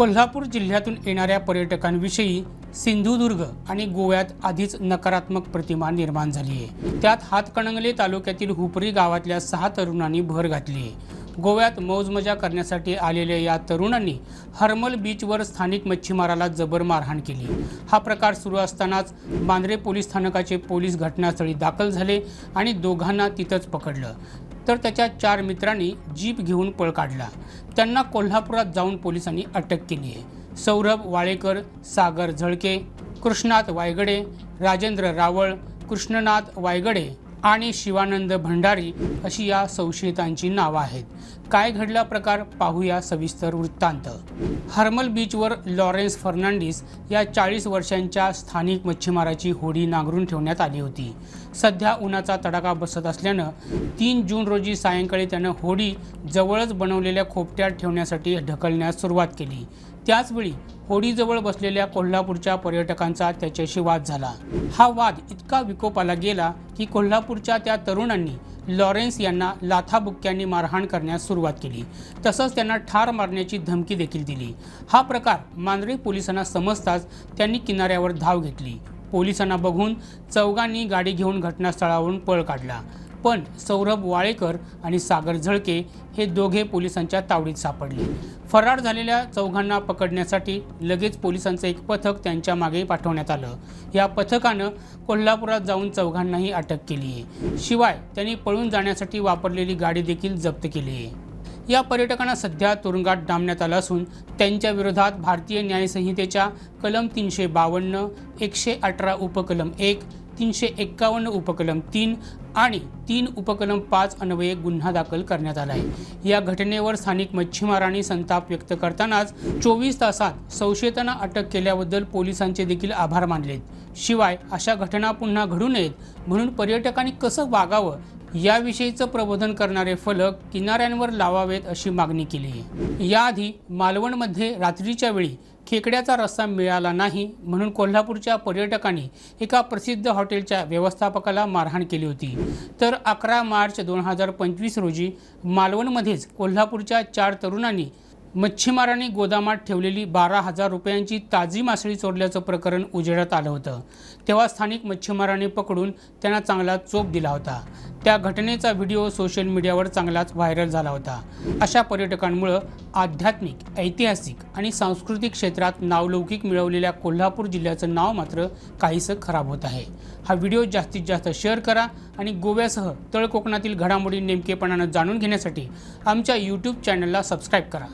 कोल्हापूर जिल्ह्यातून येणाऱ्या पर्यटकांविषयी सिंधुदुर्ग आणि गोव्यात आधीच नकारात्मक प्रतिमा निर्माण झाली आहे. त्यात हातकणंगले तालुक्यातील हुपरी गावातल्या सहा तरुणांनी भर घातली आहे. गोव्यात मौजमजा करण्यासाठी आलेल्या या तरुणांनी हर्मल बीचवर स्थानिक मच्छीमाराला जबर मारहाण केली. हा प्रकार सुरू असतानाच बांद्रे पोलीस स्थानकाचे पोलीस घटनास्थळी दाखल झाले आणि दोघांना तिथंच पकडलं. तर त्याच्या चार मित्रांनी जीप घेऊन पळ काढला. त्यांना कोल्हापुरात जाऊन पोलिसांनी अटक केली आहे. सौरभ वाळेकर सागर झळके कृष्णात वायगडे राजेंद्र रावळ कृष्णनाथ वायगडे आणि शिवानंद भंडारी अशी या संशयितांची नावं आहेत. काय घडला प्रकार पाहूया सविस्तर वृत्तांत. हर्मल बीचवर लॉरेन्स फर्नांडिस या चाळीस वर्षांच्या स्थानिक मच्छीमाराची होडी नांगरून ठेवण्यात आली होती. सध्या उन्हाचा तडाखा बसत असल्यानं तीन जून रोजी सायंकाळी त्यानं होडी जवळच बनवलेल्या खोपट्यात ठेवण्यासाठी ढकलण्यास सुरुवात केली. त्याचवेळी होडीजवळ बसलेल्या कोल्हापूरच्या पर्यटकांचा त्याच्याशी वाद झाला. हा वाद इतका विकोपाला गेला की कोल्हापूरच्या त्या तरुणांनी लॉरेन्स यांना लाथाबुक्क्यांनी मारहाण करण्यास सुरुवात केली. तसंच त्यांना ठार मारण्याची धमकी देखील दिली. हा प्रकार मांद्रे पोलिसांना समजताच त्यांनी किनाऱ्यावर धाव घेतली. पोलिसांना बघून चौघांनी गाडी घेऊन घटनास्थळावरून पळ काढला. पण सौरभ वाळेकर आणि सागर झळके हे दोघे पोलिसांच्या तावडीत सापडले. फरार झालेल्या चौघांना पकडण्यासाठी लगेच पोलिसांचं एक पथक त्यांच्या मागे पाठवण्यात आलं. या पथकानं कोल्हापुरात जाऊन चौघांनाही अटक केली. आहे शिवाय त्यांनी पळून जाण्यासाठी वापरलेली गाडी देखील जप्त केली. आहे या पर्यटकांना सध्या तुरुंगात डांबण्यात आलं असून त्यांच्या विरोधात भारतीय न्यायसंहितेच्या कलम तीनशे बावन्न एकशे अठरा उपकलम एक तीनशे एक्कावन्न उपकलम तीन आणि तीन उपकलम पाच अन्वये गुन्हा दाखल करण्यात आला आहे. या घटनेवर स्थानिक मच्छीमारांनी संताप व्यक्त करतानाच चोवीस तासात संशयितांना अटक केल्याबद्दल पोलिसांचे देखील आभार मानलेत. शिवाय अशा घटना पुन्हा घडू नयेत म्हणून पर्यटकांनी कसं वागावं याविषयीचं प्रबोधन करणारे फलक किनाऱ्यांवर लावावेत अशी मागणी केली. आहे याआधी मालवणमध्ये रात्रीच्या वेळी खेकड्याचा रस्ता मिळाला नाही म्हणून कोल्हापूरच्या पर्यटकांनी एका प्रसिद्ध हॉटेलच्या व्यवस्थापकाला मारहाण केली होती. तर अकरा मार्च दोन हजार पंचवीस रोजी मालवणमध्येच कोल्हापूरच्या चार तरुणांनी मच्छीमारांनी गोदामात ठेवलेली बारा हजार रुपयांची ताजी मासळी चोरल्याचं प्रकरण उजेडात आलं होतं. तेव्हा स्थानिक मच्छीमारांनी पकडून त्यांना चांगला चोप दिला होता. त्या घटनेचा व्हिडिओ सोशल मीडियावर चांगलाच व्हायरल झाला होता. अशा पर्यटकांमुळं आध्यात्मिक ऐतिहासिक आणि सांस्कृतिक क्षेत्रात नावलौकिक मिळवलेल्या कोल्हापूर जिल्ह्याचं नाव मात्र काहीसं खराब होत आहे. हा व्हिडिओ जास्तीत जास्त शेअर करा आणि गोव्यासह तळ कोकणातील घडामोडी नेमकेपणानं जाणून घेण्यासाठी आमच्या यूट्यूब चॅनलला सबस्क्राईब करा.